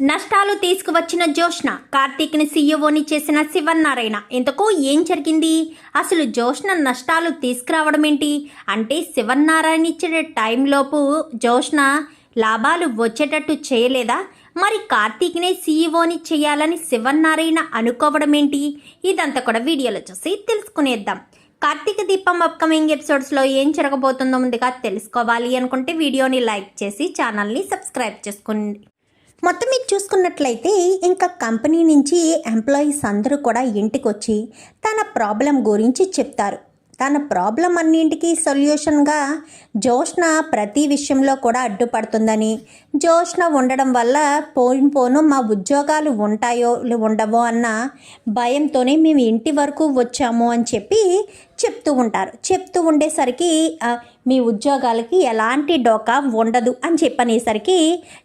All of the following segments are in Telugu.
నష్టాలు తీసుకువచ్చిన జోష్న కార్తీక్ని సీఈఓని చేసిన శివన్నారాయణ. ఇంతకు ఏం జరిగింది? అసలు జోష్న నష్టాలు తీసుకురావడం ఏంటి? అంటే శివన్నారాయణ ఇచ్చిన టైంలోపు జోష్న లాభాలు వచ్చేటట్టు చేయలేదా? మరి కార్తీక్నే సీఈఓని చేయాలని శివన్నారాయణ అనుకోవడం ఏంటి? ఇదంతా కూడా వీడియోలో చూసి తెలుసుకునేద్దాం. కార్తీక దీపం అప్కమింగ్ ఎపిసోడ్స్లో ఏం జరగబోతుందో ముందుగా తెలుసుకోవాలి అనుకుంటే వీడియోని లైక్ చేసి ఛానల్ని సబ్స్క్రైబ్ చేసుకోండి మొత్తం మీరు చూసుకున్నట్లయితే ఇంకా కంపెనీ నుంచి ఎంప్లాయీస్ అందరూ కూడా ఇంటికి వచ్చి తన ప్రాబ్లం గురించి చెప్తారు. తన ప్రాబ్లం అన్నింటికి సొల్యూషన్గా జోష్ణ ప్రతి విషయంలో కూడా అడ్డుపడుతుందని. జోష్ణ ఉండడం వల్ల పోను పోను మా ఉద్యోగాలు ఉంటాయో ఉండవో అన్న భయంతోనే మేము ఇంటి వరకు వచ్చాము అని చెప్పి చెప్తూ ఉంటారు. చెప్తూ ఉండేసరికి మీ ఉద్యోగాలకి ఎలాంటి డోకా ఉండదు అని చెప్పనేసరికి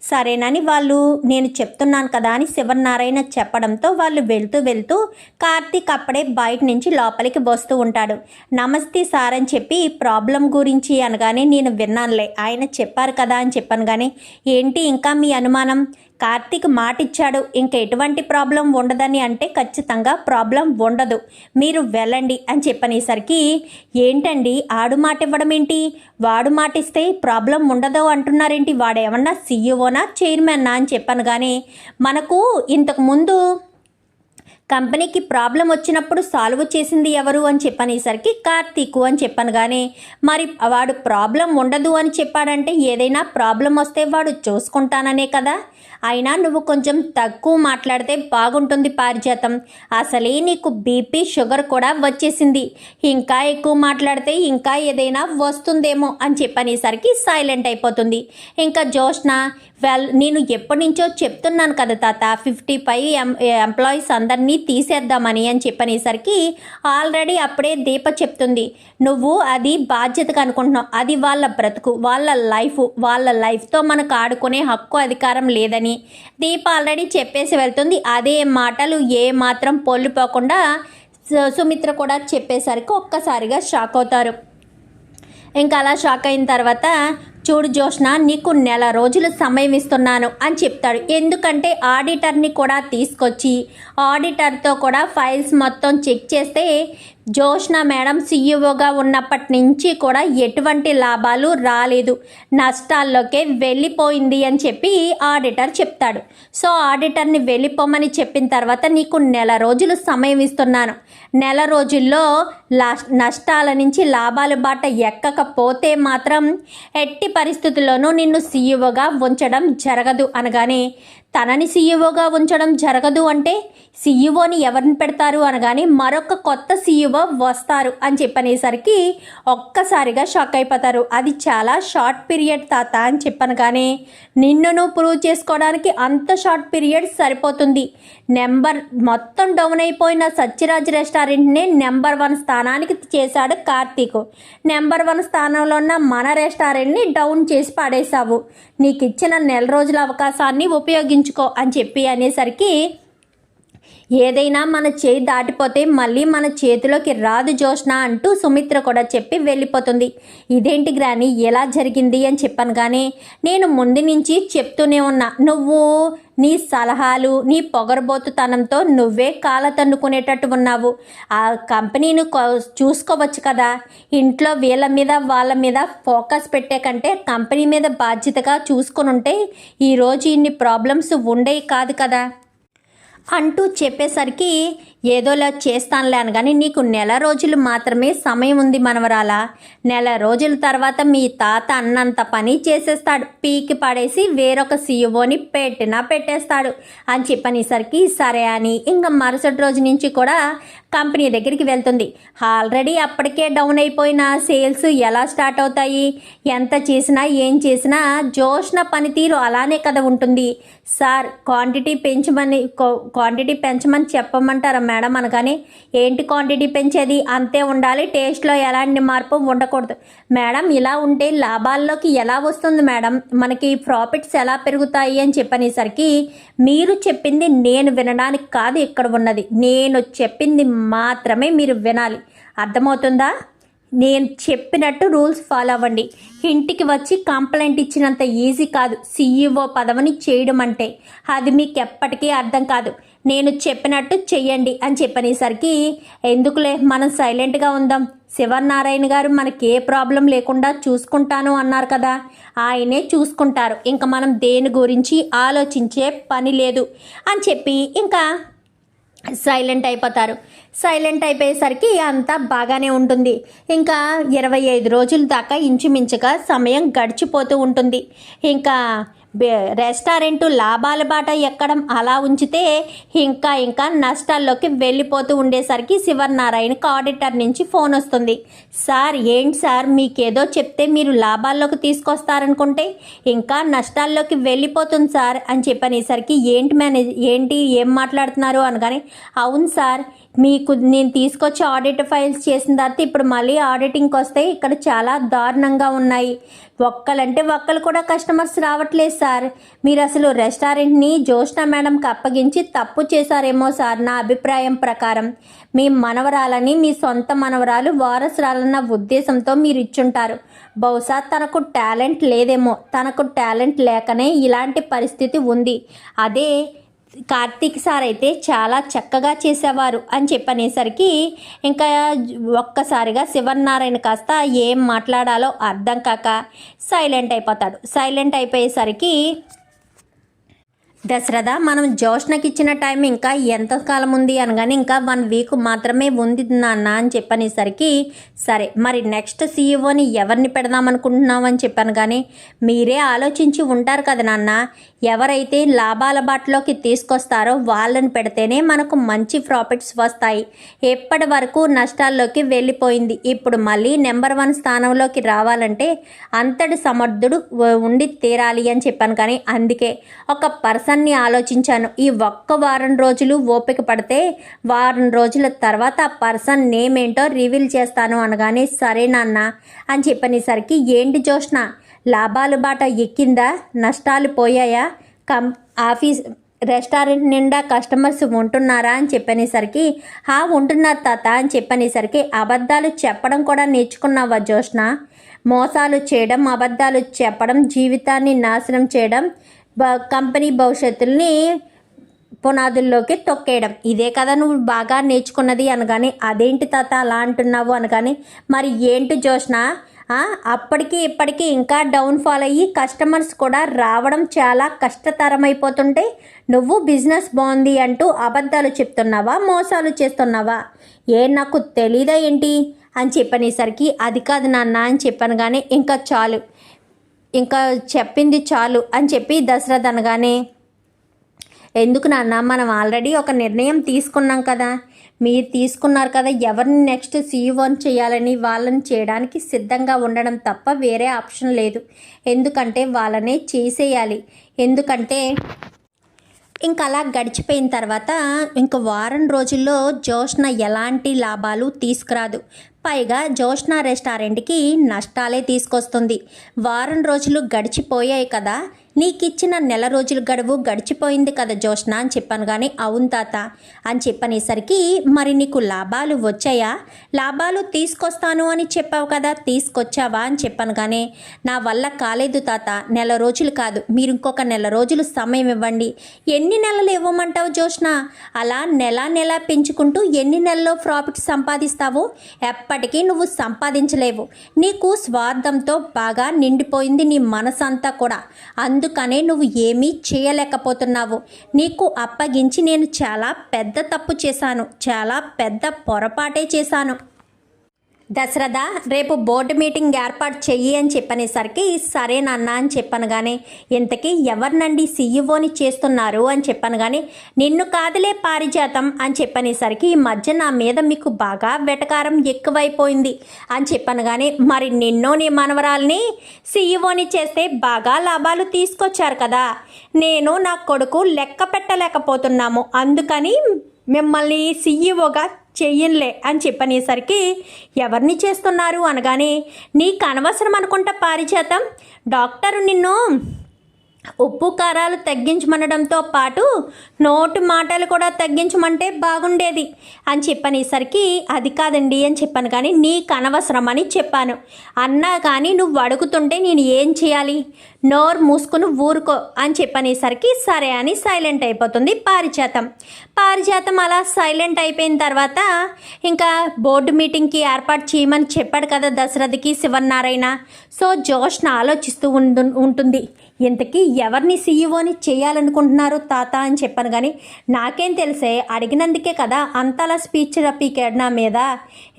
సరేనని వాళ్ళు నేను చెప్తున్నాను కదా అని శివనారాయణ చెప్పడంతో వాళ్ళు వెళ్తూ వెళ్తూ కార్తీక్ అప్పుడే బయట నుంచి లోపలికి వస్తూ ఉంటాడు. నమస్తే సార్ అని చెప్పి ప్రాబ్లం గురించి అనగానే నేను విన్నానులే. ఆయన చెప్పారు కదా అని చెప్పాను కానీ ఏంటి ఇంకా మీ అనుమానం? కార్తీక్ మాట ఇచ్చాడు ఇంకా ఎటువంటి ప్రాబ్లం ఉండదని అంటే ఖచ్చితంగా ప్రాబ్లం ఉండదు. మీరు వెళ్ళండి అని చెప్పనేసరికి ఏంటండి? ఆడు మాట ఇవ్వడం ఏంటి వాడు మాట ఇస్తే ప్రాబ్లం ఉండదు అంటున్నారేంటి? వాడేమన్నా సీఈఓనా చైర్మన్నా అని చెప్పాను కానీ మనకు ఇంతకుముందు కంపెనీకి ప్రాబ్లం వచ్చినప్పుడు సాల్వ్ చేసింది ఎవరు అని చెప్పనేసరికి కార్తీకు అని చెప్పాను కానీ మరి వాడు ప్రాబ్లం ఉండదు అని చెప్పాడంటే ఏదైనా ప్రాబ్లం వస్తే వాడు చూసుకుంటాననే కదా? అయినా నువ్వు కొంచెం తక్కువ మాట్లాడితే బాగుంటుంది పారిజాతం. అసలే నీకు బీపీ షుగర్ కూడా వచ్చేసింది. ఇంకా ఎక్కువ మాట్లాడితే ఇంకా ఏదైనా వస్తుందేమో అని చెప్పనేసరికి సైలెంట్ అయిపోతుంది. ఇంకా జోష్న వెల్ నేను ఎప్పటి నుంచో చెప్తున్నాను కదా తాత ఫిఫ్టీ ఫైవ్ ఎం ఎంప్లాయీస్ అందరినీ తీసేద్దామని అని చెప్పనేసరికి ఆల్రెడీ అప్పుడే దీప చెప్తుంది. నువ్వు అది బాధ్యతగా అనుకుంటున్నావు. అది వాళ్ళ బ్రతుకు వాళ్ళ లైఫ్ వాళ్ళ లైఫ్తో మనకు ఆడుకునే హక్కు అధికారం లేదని. దీప ఆల్రెడీ చెప్పేసి వెళ్తుంది. అదే మాటలు ఏ మాత్రం పొల్లిపోకుండా సు- సుమిత్ర కూడా చెప్పేసరికి ఒక్కసారిగా షాక్ అవుతారు. ఇంకా అలా షాక్ అయిన తర్వాత చూడు జోష్న నీకు నెల రోజులు సమయం ఇస్తున్నాను అని చెప్తాడు. ఎందుకంటే ఆడిటర్ని కూడా తీసుకొచ్చి ఆడిటర్తో కూడా ఫైల్స్ మొత్తం చెక్ చేస్తే జోష్న మేడం సీఈఓగా ఉన్నప్పటి నుంచి కూడా ఎటువంటి లాభాలు రాలేదు. నష్టాల్లోకే వెళ్ళిపోయింది అని చెప్పి ఆడిటర్ చెప్తాడు. సో ఆడిటర్ని వెళ్ళిపోమని చెప్పిన తర్వాత నీకు నెల రోజులు సమయం ఇస్తున్నాను. నెల రోజుల్లో నష్టాల నుంచి లాభాల బాట ఎక్కకపోతే మాత్రం ఎట్టి పరిస్థితుల్లోనూ నిన్ను సీఈఓగా ఉంచడం జరగదు అనగానే తనని సీఈఓగా ఉంచడం జరగదు అంటే సీఈఓని ఎవరిని పెడతారు అనగానే మరొక కొత్త సీఈఓ వస్తారు అని చెప్పనేసరికి ఒక్కసారిగా షాక్ అయిపోతారు. అది చాలా షార్ట్ పీరియడ్ తాత అని చెప్పను కానీ నిన్నును ప్రూవ్ చేసుకోవడానికి అంత షార్ట్ పీరియడ్ సరిపోతుంది. నెంబర్ మొత్తం డౌన్ అయిపోయిన సత్యరాజ్ రెస్టారెంట్ని నెంబర్ వన్ స్థానానికి చేశాడు కార్తీక్. నెంబర్ వన్ స్థానంలో ఉన్న మన రెస్టారెంట్ని డౌన్ చేసి పడేశావు. నీకు ఇచ్చిన నెల రోజుల అవకాశాన్ని ఉపయోగించుకో అని చెప్పి అనేసరికి ఏదైనా మన చేయి దాటిపోతే మళ్ళీ మన చేతిలోకి రాదు జోష్న అంటూ సుమిత్ర కూడా చెప్పి వెళ్ళిపోతుంది. ఇదేంటి గ్రాని? ఎలా జరిగింది అని చెప్పాను కానీ నేను ముందు నుంచి చెప్తూనే ఉన్నా. నువ్వు నీ సలహాలు నీ పొగరబోతుతనంతో నువ్వే కాల తన్నుకునేటట్టు ఉన్నావు. ఆ కంపెనీని చూసుకోవచ్చు కదా. ఇంట్లో వీళ్ళ మీద వాళ్ళ మీద ఫోకస్ పెట్టే కంటే కంపెనీ మీద బాధ్యతగా చూసుకుని ఉంటే ఈరోజు ఇన్ని ప్రాబ్లమ్స్ ఉండేవి కాదు కదా. అంటూ చెప్పేసరికి ఏదోలా చేస్తానులే కానీ నీకు నెల రోజులు మాత్రమే సమయం ఉంది మనవరాల. నెల రోజుల తర్వాత మీ తాత అన్నంత పని చేసేస్తాడు. పీకి పడేసి వేరొక సీఈఓని పెట్టినా పెట్టేస్తాడు. అని చెప్పనేసరికి సరే అని. ఇంకా మరుసటి రోజు నుంచి కూడా కంపెనీ దగ్గరికి వెళ్తుంది. ఆల్రెడీ అప్పటికే డౌన్ అయిపోయిన సేల్స్ ఎలా స్టార్ట్ అవుతాయి? ఎంత చేసినా ఏం చేసినా జోష్న పనితీరు అలానే కదా ఉంటుంది. సార్ క్వాంటిటీ పెంచమని క్వాంటిటీ పెంచమని చెప్పమంటారా మేడం అనగానే? ఏంటి క్వాంటిటీ పెంచేది? అంతే ఉండాలి. టేస్ట్లో ఎలాంటి మార్పు ఉండకూడదు. మేడం ఇలా ఉంటే లాభాల్లోకి ఎలా వస్తుంది మేడం? మనకి ప్రాఫిట్స్ ఎలా పెరుగుతాయి అని చెప్పనేసరికి మీరు చెప్పింది నేను వినడానికి కాదు ఇక్కడ ఉన్నది. నేను చెప్పింది మాత్రమే మీరు వినాలి. అర్థమవుతుందా? నేను చెప్పినట్టు రూల్స్ ఫాలో అవ్వండి. ఇంటికి వచ్చి కంప్లైంట్ ఇచ్చినంత ఈజీ కాదు. సీఈఓ పదవిని చేయడం అంటే. అది మీకు ఎప్పటికీ అర్థం కాదు. నేను చెప్పినట్టు చెయ్యండి అని చెప్పనేసరికి ఎందుకులే మనం సైలెంట్గా ఉందాం? శివనారాయణ గారు మనకి ఏ ప్రాబ్లం లేకుండా చూసుకుంటాను అన్నారు కదా. ఆయనే చూసుకుంటారు. ఇంకా మనం దేని గురించి ఆలోచించే పని లేదు అని చెప్పి ఇంకా సైలెంట్ అయిపోతారు. సైలెంట్ అయిపోయేసరికి అంతా బాగానే ఉంటుంది. ఇంకా ఇరవై ఐదు రోజుల దాకా ఇంచుమించుగా సమయం గడిచిపోతూ ఉంటుంది. ఇంకా రెస్టారెంట్ లాభాల బాట ఎక్కడం అలా ఉంచితే ఇంకా ఇంకా నష్టాల్లోకి వెళ్ళిపోతూ ఉండేసరికి శివనారాయణకు ఆడిటర్ నుంచి ఫోన్ వస్తుంది. సార్ ఏంటి సార్? మీకేదో చెప్తే మీరు లాభాల్లోకి తీసుకొస్తారనుకుంటే ఇంకా నష్టాల్లోకి వెళ్ళిపోతుంది సార్ అని చెప్పనేసరికి ఏంటి మేనేజ్ ఏంటి? ఏం మాట్లాడుతున్నారు? అనగానే అవును సార్ మీకు నేను తీసుకొచ్చి ఆడిట్ ఫైల్స్ చేసిన తర్వాత ఇప్పుడు మళ్ళీ ఆడిటింగ్కి వస్తే ఇక్కడ చాలా దారుణంగా ఉన్నాయి. ఒక్కలంటే ఒక్కలు కూడా కస్టమర్స్ రావట్లేదు సార్. మీరు అసలు రెస్టారెంట్ని జ్యోష్ణ మేడంకి అప్పగించి తప్పు చేశారేమో సార్ నా అభిప్రాయం ప్రకారం. మీ మనవరాలని మీ సొంత మనవరాలు వారసురాలన్న ఉద్దేశంతో మీరు ఇచ్చుంటారు. బహుశా తనకు టాలెంట్ లేదేమో. తనకు టాలెంట్ లేకనే ఇలాంటి పరిస్థితి ఉంది. అదే కార్తీక్ సార్ అయితే చాలా చక్కగా చేసేవారు అని చెప్పనేసరికి ఇంకా ఒక్కసారిగా శివనారాయణ కాస్త ఏం మాట్లాడాలో అర్థం కాక సైలెంట్ అయిపోతాడు. సైలెంట్ అయిపోయేసరికి దశరథ మనం జోష్నకి ఇచ్చిన టైం ఇంకా ఎంతకాలం ఉంది అనగానే ఇంకా వన్ వీక్ మాత్రమే ఉంది నాన్న అని చెప్పనేసరికి సరే మరి నెక్స్ట్ సీఈఓని ఎవరిని పెడదామనుకుంటున్నావు అని చెప్పాను కానీ మీరే ఆలోచించి ఉంటారు కదా నాన్న. ఎవరైతే లాభాల బాటలోకి తీసుకొస్తారో వాళ్ళని పెడితేనే మనకు మంచి ప్రాఫిట్స్ వస్తాయి. ఎప్పటి వరకు నష్టాల్లోకి వెళ్ళిపోయింది? ఇప్పుడు మళ్ళీ నెంబర్ వన్ స్థానంలోకి రావాలంటే అంతటి సమర్థుడు ఉండి తీరాలి అని చెప్పాను కానీ అందుకే ఒక పర్సన్ని ఆలోచించాను. ఈ ఒక్క వారం రోజులు ఓపిక పడితే వారం రోజుల తర్వాత ఆ పర్సన్ నేమ్ ఏంటో రివీల్ చేస్తాను అనగానే సరే నాన్న అని చెప్పనేసరికి ఏంటి జోష్న లాభాలు బాట ఎక్కిందా? నష్టాలు పోయాయా? కం ఆఫీస్ రెస్టారెంట్ నిండా కస్టమర్స్ ఉంటున్నారా అని చెప్పనేసరికి హా ఉంటున్నారు తాత అని చెప్పనేసరికి అబద్ధాలు చెప్పడం కూడా నేర్చుకున్నావా జోష్ణ మోసాలు చేయడం అబద్ధాలు చెప్పడం జీవితాన్ని నాశనం చేయడం బ- కంపెనీ భవిష్యత్తుల్ని పునాదుల్లోకి తొక్కేయడం. ఇదే కదా నువ్వు బాగా నేర్చుకున్నది అనగానే అదేంటి తాత అలా అంటున్నావు అనగానే మరి ఏంటి జోష్ణ అప్పటికి ఇప్పటికీ ఇంకా డౌన్ఫాల్ అయ్యి కస్టమర్స్ కూడా రావడం చాలా కష్టతరమైపోతుంటే నువ్వు బిజినెస్ బాగుంది అంటూ అబద్ధాలు చెప్తున్నావా మోసాలు చేస్తున్నావా? ఏ నాకు తెలీదా ఏంటి? అని చెప్పనేసరికి అది కాదు నాన్న అని చెప్పాను కానీ ఇంకా చాలు. ఇంకా చెప్పింది చాలు. అని చెప్పి దశరథ్ అనగానే ఎందుకు నాన్న మనం ఆల్రెడీ ఒక నిర్ణయం తీసుకున్నాం కదా. మీరు తీసుకున్నారు కదా ఎవరిని నెక్స్ట్ సీఈఓని చేయాలని వాళ్ళని చేయడానికి సిద్ధంగా ఉండడం తప్ప వేరే ఆప్షన్ లేదు. ఎందుకంటే వాళ్ళనే చేసేయాలి. ఎందుకంటే ఇంకా అలా గడిచిపోయిన తర్వాత ఇంక వారం రోజుల్లో జోష్న ఎలాంటి లాభాలు తీసుకురాదు. పైగా జోష్న రెస్టారెంట్కి నష్టాలే తీసుకొస్తుంది. వారం రోజులు గడిచిపోయాయి కదా నీకు ఇచ్చిన నెల రోజుల గడువు గడిచిపోయింది కదా జోష్న అని చెప్పాను కానీ అవును తాత అని చెప్పనేసరికి మరి నీకు లాభాలు వచ్చాయా? లాభాలు తీసుకొస్తాను అని చెప్పావు కదా తీసుకొచ్చావా అని చెప్పాను కానీ నా వల్ల కాలేదు తాత. నెల రోజులు కాదు. మీరు ఇంకొక నెల రోజులు సమయం ఇవ్వండి. ఎన్ని నెలలు ఇవ్వమంటావు జోష్న అలా నెల నెల పెంచుకుంటూ ఎన్ని నెలల్లో ప్రాఫిట్ సంపాదిస్తావో? ఎప్పటికీ నువ్వు సంపాదించలేవు. నీకు స్వార్థంతో బాగా నిండిపోయింది నీ మనసంతా కూడా. అందుకనే నువ్వు ఏమీ చేయలేకపోతున్నావు. నీకు అప్పగించి నేను చాలా పెద్ద తప్పు చేశాను. చాలా పెద్ద పొరపాటే చేశాను. దశరథ రేపు బోర్డు మీటింగ్ ఏర్పాటు చెయ్యి అని చెప్పనేసరికి సరే నాన్న అని చెప్పాను కానీ ఇంతకీ ఎవరినండి సీఈఓని చేస్తున్నారు? అని చెప్పాను కానీ నిన్ను కాదులే పారిజాతం అని చెప్పనేసరికి ఈ మధ్య నా మీద మీకు బాగా వెటకారం ఎక్కువైపోయింది అని చెప్పాను కానీ మరి నిన్నో నీ మనవరాల్ని సీఈఓని చేస్తే బాగా లాభాలు తీసుకొచ్చారు కదా. నేను నా కొడుకు లెక్క పెట్టలేకపోతున్నాము. అందుకని మిమ్మల్ని సీఈఓగా చెయ్యనులే అని చెప్పనేసరికి ఎవరిని చేస్తున్నారు అనగానే నీకు అనవసరం అనుకుంటా పారిచేతం డాక్టరు నిన్ను ఉప్పు కారాలు తగ్గించమనడంతో పాటు నోటు మాటలు కూడా తగ్గించమంటే బాగుండేది అని చెప్పనేసరికి అది కాదండి అని చెప్పాను కానీ నీకు అనవసరం అని చెప్పాను. అన్నా కానీ నువ్వు అడుగుతుంటే నేను ఏం చేయాలి? నోరు మూసుకుని ఊరుకో అని చెప్పనేసరికి సరే అని సైలెంట్ అయిపోతుంది పారిజాతం. పారిజాతం అలా సైలెంట్ అయిపోయిన తర్వాత ఇంకా బోర్డు మీటింగ్కి ఏర్పాటు చేయమని చెప్పాడు కదా దశరథకి శివన్నారాయణ. సో జోష్న ఆలోచిస్తూ ఉంటుంది. ఇంతకీ ఎవరిని సీఈఓని చేయాలనుకుంటున్నారు తాత అని చెప్పాను కానీ నాకేం తెలిసే అడిగినందుకే కదా అంతలా స్పీచ్ రప్పీకాడు నా మీద.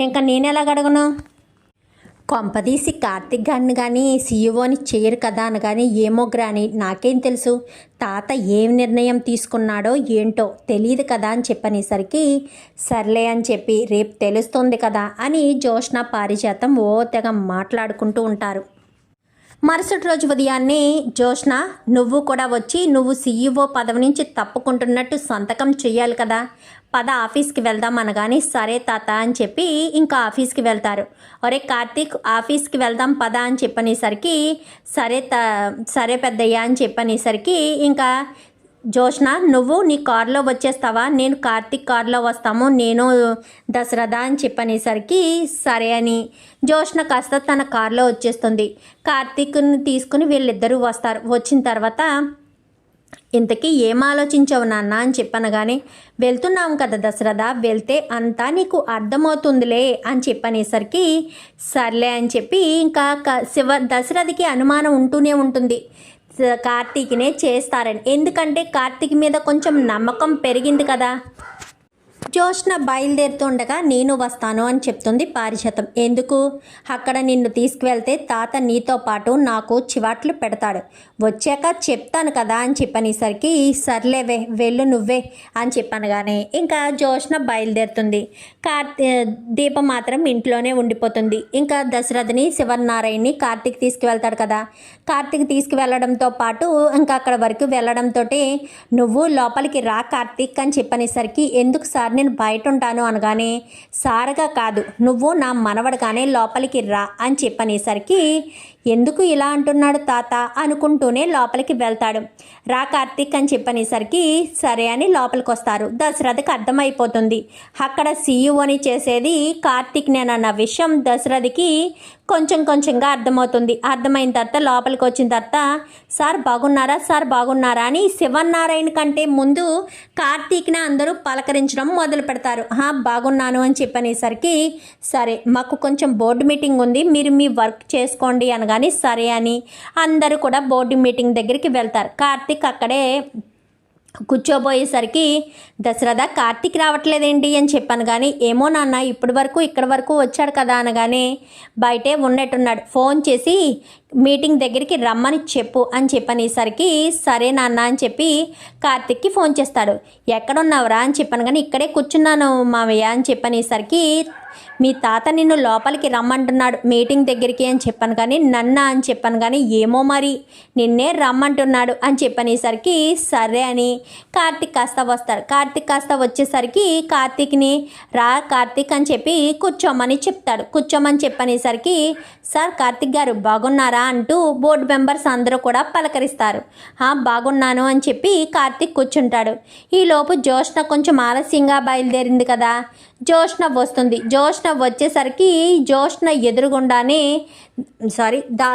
ఇంకా నేను ఎలా అడగను? కొంపదీసి కార్తిక్ గారిని కానీ సీఈఓని చేయరు కదా అని కానీ ఏమో గ్రాని నాకేం తెలుసు. తాత ఏం నిర్ణయం తీసుకున్నాడో ఏంటో తెలియదు కదా అని చెప్పనేసరికి సర్లే అని చెప్పి రేపు తెలుస్తుంది కదా అని జోష్న పారిజాతం ఓ తెగ మాట్లాడుకుంటూ ఉంటారు. మరుసటి రోజు ఉదయాన్నే జోష్న నువ్వు కూడా వచ్చి నువ్వు సీఈఓ పదవి నుంచి తప్పుకుంటున్నట్టు సంతకం చెయ్యాలి కదా. పద ఆఫీస్కి వెళ్దాం అనగానే సరే తాత అని చెప్పి ఇంకా ఆఫీస్కి వెళ్తారు. ఒరే కార్తీక్ ఆఫీస్కి వెళ్దాం పద అని చెప్పనేసరికి సరే త సరే పెద్దయ్య అని చెప్పనేసరికి ఇంకా జోష్న నువ్వు నీ కార్లో వచ్చేస్తావా? నేను కార్తిక్ కార్లో వస్తాము నేను దసరథ అని చెప్పనేసరికి సరే అని. జోష్న కాస్త తన కార్లో వచ్చేస్తుంది. కార్తీక్ని తీసుకుని వీళ్ళిద్దరూ వస్తారు. వచ్చిన తర్వాత ఇంతకీ ఏం ఆలోచించావు నాన్న? అని చెప్పనగానే వెళ్తున్నాం కదా దసరథ వెళ్తే అంతా నీకు అర్థమవుతుందిలే అని చెప్పనేసరికి సర్లే అని చెప్పి ఇంకా క- శివ దశరథకి అనుమానం ఉంటూనే ఉంటుంది. కార్తీక్నే చేస్తారని. ఎందుకంటే కార్తీక్ మీద కొంచెం నమ్మకం పెరిగింది కదా. జోష్న బయలుదేరుతుండగా నేను వస్తాను అని చెప్తుంది పారిషతం ఎందుకు? అక్కడ నిన్ను తీసుకువెళ్తే తాత నీతో పాటు నాకు చివాట్లు పెడతాడు. వచ్చాక చెప్తాను కదా అని చెప్పనేసరికి సర్లేవే వెళ్ళు నువ్వే అని చెప్పనగానే ఇంకా జోష్న బయలుదేరుతుంది. కార్తీ దీపం మాత్రం ఇంట్లోనే ఉండిపోతుంది. ఇంకా దశరథని శివనారాయణని కార్తీక్ తీసుకువెళ్తాడు కదా. కార్తీక్ తీసుకువెళ్ళడంతో పాటు ఇంకా అక్కడ వరకు వెళ్ళడంతో నువ్వు లోపలికి రా కార్తీక్ అని చెప్పనేసరికి ఎందుకు సార్ నేను బయట ఉంటాను అనగానే సారగా కాదు నువ్వు నా మనవడగానే లోపలికి రా అని చెప్పనేసరికి ఎందుకు ఇలా అంటున్నాడు తాత అనుకుంటూనే లోపలికి వెళ్తాడు. రా కార్తీక్ అని చెప్పనేసరికి సరే అని లోపలికి వస్తారు దశరథకి అర్థమైపోతుంది. అక్కడ సీఈఓని చేసేది కార్తీక్ నేనన్న విషయం దశరథకి కొంచెం కొంచెంగా అర్థమవుతుంది. అర్థమైన తర్వాత లోపలికి వచ్చిన తర్వాత సార్ బాగున్నారా? సార్ బాగున్నారా? అని శివన్నారాయణ కంటే ముందు కార్తీక్ని అందరూ పలకరించడం మొదలు పెడతారు. బాగున్నాను అని చెప్పనేసరికి సరే మాకు కొంచెం బోర్డు మీటింగ్ ఉంది. మీరు మీ వర్క్ చేసుకోండి అనగా అనగానే సరే అని అందరూ కూడా బోర్డు మీటింగ్ దగ్గరికి వెళ్తారు. కార్తీక్ అక్కడే కూర్చోబోయేసరికి దశరథ కార్తీక్ రావట్లేదేంటి? అని చెప్పాను. కానీ ఏమో నాన్న ఇప్పటి వరకు ఇక్కడి వరకు వచ్చాడు కదా అనగానే బయటే ఉన్నట్టున్నాడు. ఫోన్ చేసి మీటింగ్ దగ్గరికి రమ్మని చెప్పు అని చెప్పనేసరికి సరే నాన్న అని చెప్పి కార్తిక్కి ఫోన్ చేస్తాడు. ఎక్కడున్నావురా? అని చెప్పాను. కానీ ఇక్కడే కూర్చున్నాను మావయ్య అని చెప్పనేసరికి మీ తాత నిన్ను లోపలికి రమ్మంటున్నాడు మీటింగ్ దగ్గరికి అని చెప్పాను కానీ నన్న అని చెప్పాను కానీ ఏమో మరి? నిన్నే రమ్మంటున్నాడు అని చెప్పనేసరికి సరే అని. కార్తిక్ కాస్త వస్తాడు. కార్తిక్ కాస్త వచ్చేసరికి కార్తిక్ని రా కార్తిక్ అని చెప్పి కూర్చోమని చెప్తాడు. కూర్చోమని చెప్పనేసరికి సార్ కార్తిక్ గారు బాగున్నారా అంటూ బోర్డు మెంబర్స్ అందరూ కూడా పలకరిస్తారు. బాగున్నాను అని చెప్పి కార్తిక్ కూర్చుంటాడు. ఈలోపు జోష్న కొంచెం ఆలస్యంగా బయలుదేరింది కదా. జోష్న వస్తుంది. జోష్న వచ్చేసరికి జోష్న ఎదురుగుండానే సారీ దా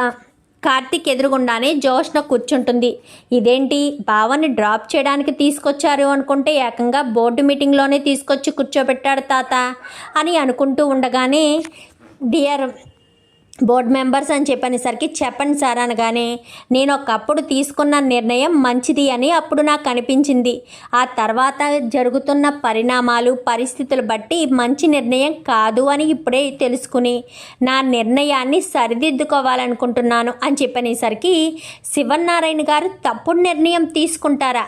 కార్తిక్ ఎదురుగుండానే జోష్న కూర్చుంటుంది. ఇదేంటి? బావని డ్రాప్ చేయడానికి తీసుకొచ్చారు అనుకుంటే ఏకంగా బోర్డు మీటింగ్లోనే తీసుకొచ్చి కూర్చోబెట్టాడు తాత అని అనుకుంటూ ఉండగానే డియర్ బోర్డ్ మెంబర్స్ అని చెప్పనేసరికి చెప్పండి సార్ అనగానే నేను ఒకప్పుడు తీసుకున్న నిర్ణయం మంచిది అని అప్పుడు నాకు అనిపించింది. ఆ తర్వాత జరుగుతున్న పరిణామాలు పరిస్థితులు బట్టి మంచి నిర్ణయం కాదు అని ఇప్పుడే తెలుసుకుని నా నిర్ణయాన్ని సరిదిద్దుకోవాలనుకుంటున్నాను అని చెప్పనేసరికి శివనారాయణ గారు తప్పుడు నిర్ణయం తీసుకుంటారా?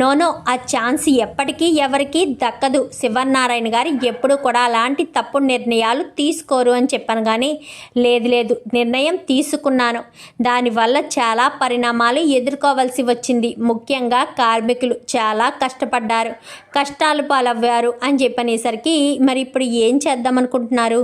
నోనో ఆ ఛాన్స్ ఎప్పటికీ ఎవరికీ దక్కదు. శివనారాయణ గారు ఎప్పుడు కూడా అలాంటి తప్పుడు నిర్ణయాలు తీసుకోరు అని చెప్పాను కానీ లేదు లేదు నిర్ణయం తీసుకున్నాను. దానివల్ల చాలా పరిణామాలు ఎదుర్కోవాల్సి వచ్చింది. ముఖ్యంగా కార్మికులు చాలా కష్టపడ్డారు. కష్టాలు పాలవ్వారు అని చెప్పనేసరికి మరి ఇప్పుడు ఏం చేద్దాం అనుకుంటున్నారు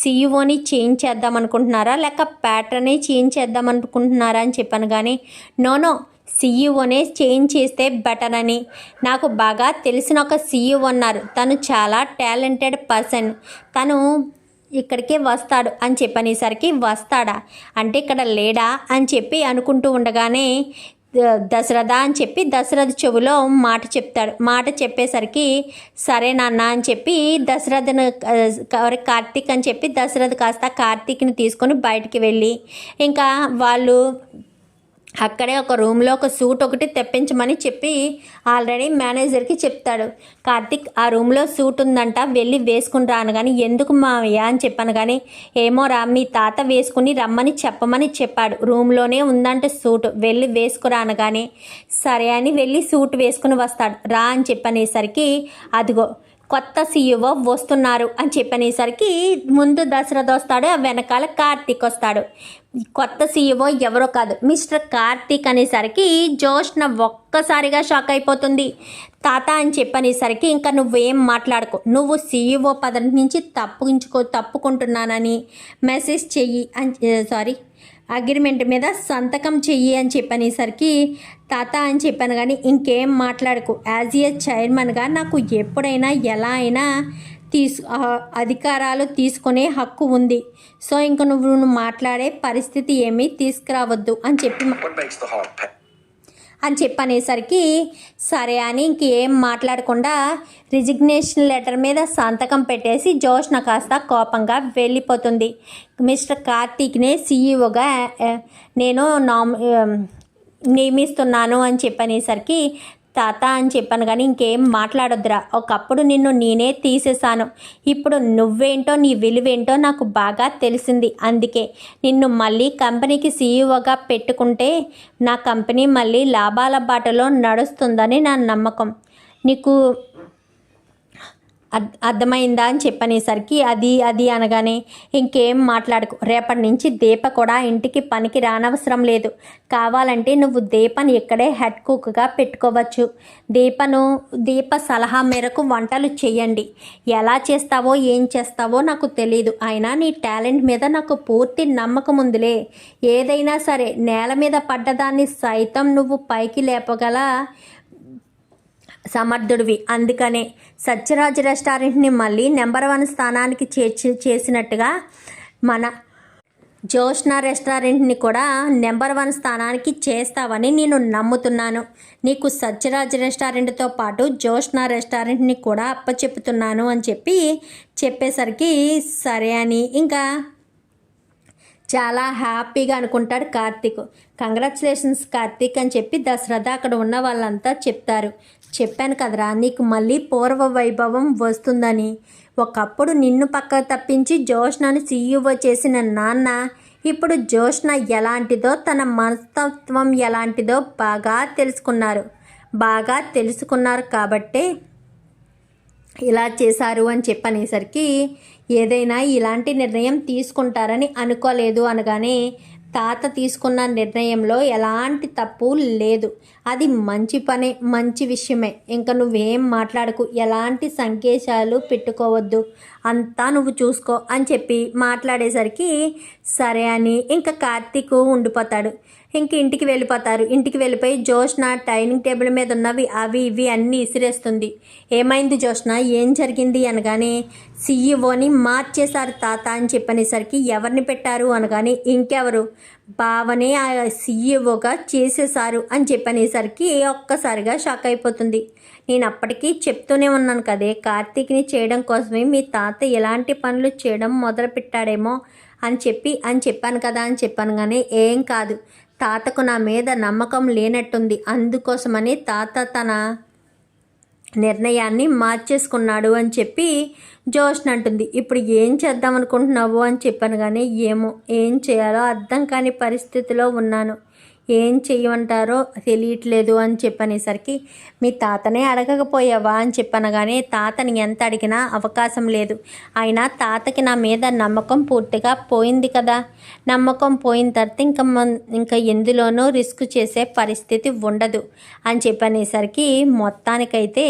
సీఈఓని చేంజ్ చేద్దాం అనుకుంటున్నారా లేక ప్యాటర్నే చేంజ్ చేద్దాం అనుకుంటున్నారా అని చెప్పాను కానీ నోనో సీఈఓనే చేంజ్ చేస్తే బెటర్ అని. నాకు బాగా తెలిసిన ఒక సీఈఓ ఉన్నారు. తను చాలా టాలెంటెడ్ పర్సన్ తను ఇక్కడికే వస్తాడు అని చెప్పనేసరికి వస్తాడా? అంటే ఇక్కడ లేడా? అని చెప్పి అనుకుంటూ ఉండగానే దశరథ అని చెప్పి దశరథ చెవులో మాట చెప్తాడు. మాట చెప్పేసరికి సరే నాన్న అని చెప్పి దశరథను కార్తీక్ అని చెప్పి దశరథ కాస్త కార్తీక్ని తీసుకొని బయటికి వెళ్ళి ఇంకా వాళ్ళు అక్కడే ఒక రూమ్లో ఒక సూట్ ఒకటి తెప్పించమని చెప్పి ఆల్రెడీ మేనేజర్కి చెప్తాడు. కార్తిక్ ఆ రూమ్లో సూట్ ఉందంట వెళ్ళి వేసుకుని రాను కానీ ఎందుకు మావయ్య? అని చెప్పాను కానీ ఏమో రా మీ తాత వేసుకుని రమ్మని చెప్పమని చెప్పాడు. రూమ్లోనే ఉందంట సూట్ వెళ్ళి వేసుకురాను కానీ సరే అని వెళ్ళి సూట్ వేసుకుని వస్తాడు. రా అని చెప్పనేసరికి అదిగో కొత్త సీఈఓ వస్తున్నారు అని చెప్పనేసరికి ముందు దశరథ వస్తాడు ఆ వెనకాల కార్తీక్ వస్తాడు. కొత్త సీఈఓ ఎవరో కాదు మిస్టర్ కార్తీక్ అనేసరికి జోష్న ఒక్కసారిగా షాక్ అయిపోతుంది. తాత అని చెప్పనేసరికి ఇంకా నువ్వేం మాట్లాడుకో నువ్వు సీఈఓ పదవి నుంచి తప్పించుకో తప్పుకుంటున్నానని మెసేజ్ చెయ్యి అని సారీ అగ్రిమెంట్ మీద సంతకం చెయ్యి అని చెప్పనేసరికి తాత అని చెప్పాను కానీ ఇంకేం మాట్లాడకు. యాజ్ ఏ చైర్మన్గా నాకు ఎప్పుడైనా ఎలా అయినా తీసు అధికారాలు తీసుకునే హక్కు ఉంది సో ఇంక నువ్వు నువ్వు మాట్లాడే పరిస్థితి ఏమీ తీసుకురావద్దు అని చెప్పి? అని చెప్పనేసరికి సరే అని ఇంకేం మాట్లాడకుండా రిజిగ్నేషన్ లెటర్ మీద సంతకం పెట్టేసి జోష్న కాస్త కోపంగా వెళ్ళిపోతుంది మిస్టర్ కార్తీక్నే సీఈఓగా నేను నామ్ నియమిస్తున్నాను అని చెప్పనేసరికి తాత అని చెప్పాను కానీ ఇంకేం మాట్లాడొద్దురా. ఒకప్పుడు నిన్ను నేనే తీసేశాను. ఇప్పుడు నువ్వేంటో నీ విలువేంటో నాకు బాగా తెలిసింది. అందుకే నిన్ను మళ్ళీ కంపెనీకి సీఈఓగా పెట్టుకుంటే నా కంపెనీ మళ్ళీ లాభాల బాటలో నడుస్తుందని నా నమ్మకం. నీకు అర్థమైందా అని చెప్పనేసరికి అది అది అనగానే ఇంకేం మాట్లాడకు. రేపటి నుంచి దీప కూడా ఇంటికి పనికి రానవసరం లేదు. కావాలంటే నువ్వు దీపను ఇక్కడే హెడ్ కుక్గా పెట్టుకోవచ్చు. దీపను దీప సలహా మేరకు వంటలు చేయండి ఎలా చేస్తావో ఏం చేస్తావో నాకు తెలియదు అయినా నీ టాలెంట్ మీద నాకు పూర్తి నమ్మకం ఉందిలే. ఏదైనా సరే నేల మీద పడ్డదాన్ని సైతం నువ్వు పైకి లేపగల సమర్థుడివి. అందుకనే సత్యరాజ్ రెస్టారెంట్ని మళ్ళీ నెంబర్ వన్ స్థానానికి చేర్చి చేసినట్టుగా మన జోష్నా రెస్టారెంట్ని కూడా నెంబర్ వన్ స్థానానికి చేస్తావని నేను నమ్ముతున్నాను. నీకు సత్యరాజ్ రెస్టారెంట్తో పాటు జోష్నా రెస్టారెంట్ని కూడా అప్పచెప్పుతున్నాను అని చెప్పి చెప్పేసరికి సరే అని ఇంకా చాలా హ్యాపీగా అనుకుంటాడు కార్తీక్. కంగ్రాచులేషన్స్ కార్తీక్ అని చెప్పి దశరథ అక్కడ ఉన్న వాళ్ళంతా చెప్తారు. చెప్పాను కదరా నీకు మళ్ళీ పూర్వ వైభవం వస్తుందని. ఒకప్పుడు నిన్ను పక్క తప్పించి జోష్నను సీఈఓ చేసిన నాన్న ఇప్పుడు జోష్న ఎలాంటిదో తన మనస్తత్వం ఎలాంటిదో బాగా తెలుసుకున్నారు. బాగా తెలుసుకున్నారు కాబట్టే ఇలా చేశారు అని చెప్పనేసరికి ఏదైనా ఇలాంటి నిర్ణయం తీసుకుంటారని అనుకోలేదు అనగానే తాత తీసుకున్న నిర్ణయంలో ఎలాంటి తప్పు లేదు. అది మంచి పనే మంచి విషయమే. ఇంకా నువ్వేం మాట్లాడకు. ఎలాంటి సంకేశాలు పెట్టుకోవద్దు. అంతా నువ్వు చూసుకో అని చెప్పి మాట్లాడేసరికి సరే అని ఇంకా కార్తీక్ ఉండిపోతాడు. ఇంక ఇంటికి వెళ్ళిపోతారు. ఇంటికి వెళ్ళిపోయి జోష్న డైనింగ్ టేబుల్ మీద ఉన్నవి అవి ఇవి అన్నీ ఇసిరేస్తుంది. ఏమైంది జోష్న ఏం జరిగింది అనగానే సీఈఓని మార్చేశారు తాత అని చెప్పనేసరికి ఎవరిని పెట్టారు అనగానే ఇంకెవరు? బావనే ఆ సీఈఓగా చేసేశారు అని చెప్పనేసరికి ఒక్కసారిగా షాక్ అయిపోతుంది. నేను అప్పటికీ చెప్తూనే ఉన్నాను కదే కార్తీక్ని చేయడం కోసమే మీ తాత ఎలాంటి పనులు చేయడం మొదలుపెట్టాడేమో అని చెప్పి అని చెప్పాను కదా అని చెప్పాను కానీ ఏం కాదు. తాతకు నా మీద నమ్మకం లేనట్టుంది. అందుకోసమని తాత తన నిర్ణయాన్ని మార్చేసుకున్నాడు అని చెప్పి జోష్న అంటుంది. ఇప్పుడు ఏం చేద్దాం అనుకుంటున్నావు అని చెప్పాను కానీ ఏమో ఏం చేయాలో అర్థం కాని పరిస్థితిలో ఉన్నాను. ఏం చెయ్యమంటారో తెలియట్లేదు అని చెప్పనేసరికి మీ తాతనే అడగకపోయావా? అని చెప్పనగానే తాతని ఎంత అడిగినా అవకాశం లేదు. అయినా తాతకి నా మీద నమ్మకం పూర్తిగా పోయింది కదా. నమ్మకం పోయిన తర్వాత ఇంకా ఇంకా ఎందులోనూ రిస్క్ చేసే పరిస్థితి ఉండదు. అని చెప్పనేసరికి మొత్తానికైతే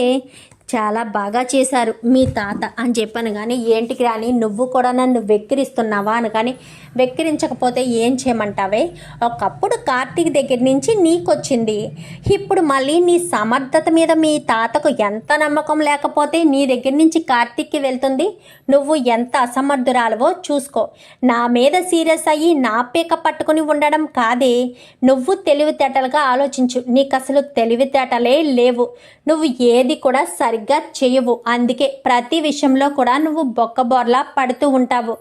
చాలా బాగా చేశారు మీ తాత అని చెప్పాను కానీ ఏంటికి రాని నువ్వు కూడా నన్ను వెక్కిరిస్తున్నావా అని కానీ వెక్కిరించకపోతే ఏం చేయమంటావే? ఒకప్పుడు కార్తీక్ దగ్గర నుంచి నీకొచ్చింది. ఇప్పుడు మళ్ళీ నీ సమర్థత మీద మీ తాతకు ఎంత నమ్మకం లేకపోతే నీ దగ్గర నుంచి కార్తీక్కి వెళ్తుంది? నువ్వు ఎంత అసమర్థురాలవో చూసుకో. నా మీద సీరియస్ అయ్యి నా పీక పట్టుకుని ఉండడం కాదే. నువ్వు తెలివితేటలుగా ఆలోచించు. నీకు అసలు తెలివితేటలే లేవు. నువ్వు ఏది కూడా సరి సరిగ్గా చేయవు. అందుకే ప్రతి విషయంలో కూడా నువ్వు బొక్కబోర్లా పడుతూ ఉంటావు.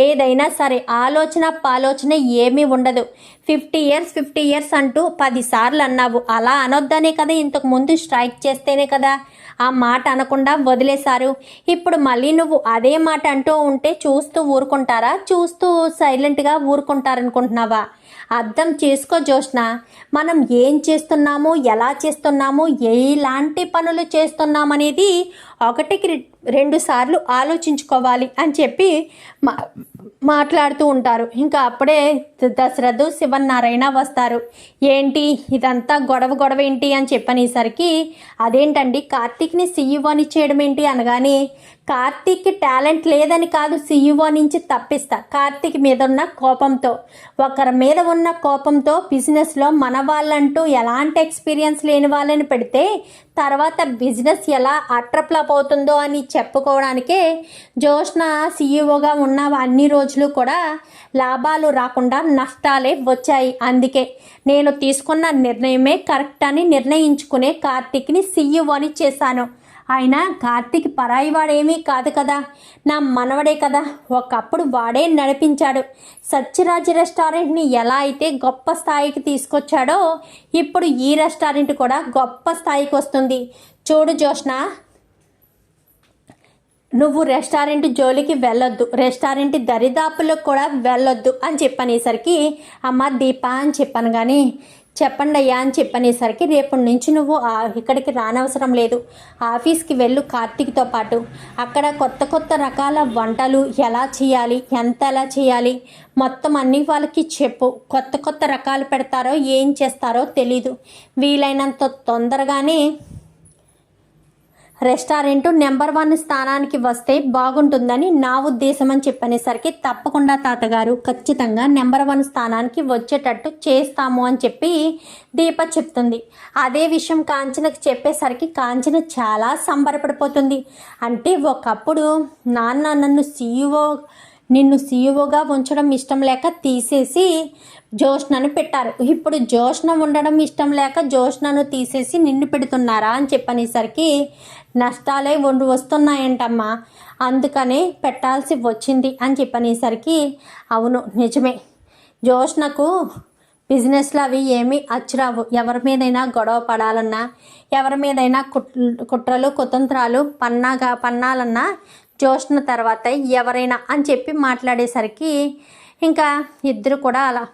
ఏదైనా సరే ఆలోచన పాలోచన ఏమీ ఉండదు. ఫిఫ్టీ ఇయర్స్ ఫిఫ్టీ ఇయర్స్ అంటూ పదిసార్లు అన్నావు. అలా అనొద్దనే కదా ఇంతకు ముందు స్ట్రైక్ చేస్తేనే కదా. ఆ మాట అనకుండా వదిలేశారు. ఇప్పుడు మళ్ళీ నువ్వు అదే మాట అంటూ ఉంటే చూస్తూ ఊరుకుంటారా? చూస్తూ సైలెంట్గా ఊరుకుంటారనుకుంటున్నావా? అర్థం చేసుకో జోష్న మనం ఏం చేస్తున్నాము ఎలా చేస్తున్నాము ఎలాంటి పనులు చేస్తున్నామనేది ఒకటికి రెండు సార్లు ఆలోచించుకోవాలి అని చెప్పి మా మాట్లాడుతూ ఉంటారు. ఇంకా అప్పుడే దశరథు శివనారాయణ వస్తారు. ఏంటి? ఇదంతా గొడవ గొడవ ఏంటి అని చెప్పనేసరికి అదేంటండి? కార్తీక్ని సీఈఓని చేయడం ఏంటి అనగానే కార్తీక్కి టాలెంట్ లేదని కాదు సీఈఓ నుంచి తప్పిస్తా. కార్తీక్ మీద ఉన్న కోపంతో ఒకరి మీద ఉన్న కోపంతో బిజినెస్లో మన వాళ్ళంటూ ఎలాంటి ఎక్స్పీరియన్స్ లేని వాళ్ళని పెడితే తర్వాత బిజినెస్ ఎలా అట్రప్లాప్ అవుతుందో అని చెప్పుకోవడానికే జోష్న సీఈఓగా ఉన్న అన్ని రోజులు కూడా లాభాలు రాకుండా నష్టాలే వచ్చాయి. అందుకే నేను తీసుకున్న నిర్ణయమే కరెక్ట్ అని నిర్ణయించుకునే కార్తీక్ని సీఈఓని చేశాను. ఆయన కార్తీక్ పరాయి వాడేమీ కాదు కదా. నా మనవడే కదా. ఒకప్పుడు వాడే నడిపించాడు. సత్యరాజ్ రెస్టారెంట్ని ఎలా అయితే గొప్ప స్థాయికి తీసుకొచ్చాడో ఇప్పుడు ఈ రెస్టారెంట్ కూడా గొప్ప స్థాయికి వస్తుంది. చూడు జోష్ణ నువ్వు రెస్టారెంట్ జోలికి వెళ్ళొద్దు. రెస్టారెంట్ దరిదాపులకు కూడా వెళ్ళొద్దు అని చెప్పనేసరికి అమ్మ దీప అని చెప్పాను కానీ చెప్పండి అయ్యా అని చెప్పనేసరికి రేపటి నుంచి నువ్వు ఇక్కడికి రానవసరం లేదు. ఆఫీస్కి వెళ్ళు కార్తీక్తో పాటు. అక్కడ కొత్త కొత్త రకాల వంటలు ఎలా చేయాలి ఎంత ఎలా చేయాలి మొత్తం అన్ని వాళ్ళకి చెప్పు. కొత్త కొత్త రకాలు పెడతారో ఏం చేస్తారో తెలీదు. వీలైనంత తొందరగానే రెస్టారెంట్ నెంబర్ వన్ స్థానానికి వస్తే బాగుంటుందని నా ఉద్దేశం అని చెప్పనేసరికి తప్పకుండా తాతగారు ఖచ్చితంగా నెంబర్ వన్ స్థానానికి వచ్చేటట్టు చేస్తాము అని చెప్పి దీప చెప్తుంది. అదే విషయం కాంచనకు చెప్పేసరికి కాంచన చాలా సంబరపడిపోతుంది. అంటే ఒకప్పుడు నాన్న నన్ను సీఈఓ నిన్ను సీఈఓగా ఉంచడం ఇష్టం లేక తీసేసి జోష్నను పెట్టారు. ఇప్పుడు జోష్న ఉండడం ఇష్టం లేక జోష్నను తీసేసి నిన్ను పెడుతున్నారా అని చెప్పనేసరికి నష్టాలే వండు వస్తున్నాయంటమ్మా. అందుకనే పెట్టాల్సి వచ్చింది అని చెప్పనేసరికి అవును నిజమే. జోష్నకు బిజినెస్లు అవి ఏమీ అచ్చురావు. ఎవరి మీదైనా గొడవ పడాలన్నా ఎవరి మీదైనా కుట్రలు కుతంత్రాలు పన్నాగా పన్నాలన్నా జోష్న తర్వాత ఎవరైనా అని చెప్పి మాట్లాడేసరికి ఇంకా ఇద్దరు కూడా అలా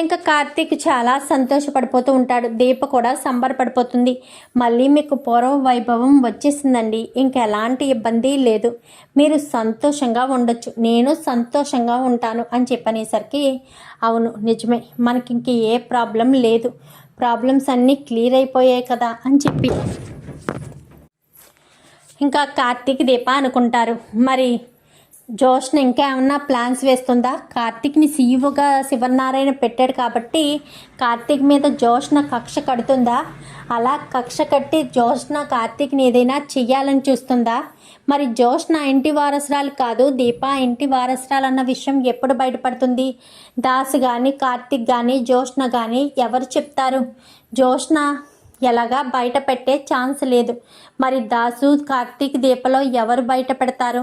ఇంకా కార్తీక్ చాలా సంతోషపడిపోతూ ఉంటాడు. దీప కూడా సంబరపడిపోతుంది. మళ్ళీ మీకు పూర్వ వైభవం వచ్చేసిందండి. ఇంకా ఎలాంటి ఇబ్బంది లేదు. మీరు సంతోషంగా ఉండొచ్చు. నేను సంతోషంగా ఉంటాను అని చెప్పనేసరికి అవును నిజమే. మనకి ఇంక ఏ ప్రాబ్లం లేదు. ప్రాబ్లమ్స్ అన్నీ క్లియర్ అయిపోయాయి కదా అని చెప్పి. ఇంకా కార్తీక్ దీప అనుకుంటారు. మరి జోష్ని ఇంకా ఏమన్నా ప్లాన్స్ వేస్తుందా? కార్తీక్ని సీఈఓగా శివనారాయణ పెట్టాడు కాబట్టి కార్తీక్ మీద జోష్న కక్ష కడుతుందా? అలా కక్ష కట్టి జోష్న కార్తీక్ని ఏదైనా చెయ్యాలని చూస్తుందా? మరి జోష్న ఇంటి వారసురాలు కాదు దీప ఇంటి వారసురాలు అన్న విషయం ఎప్పుడు బయటపడుతుంది? దాస్ కానీ కార్తీక్ కానీ జోష్న కానీ ఎవరు చెప్తారు? జోష్న ఎలాగా బయట పెట్టే ఛాన్స్ లేదు. మరి దాసు కార్తీక్ దీపలో ఎవరు బయట పెడతారు?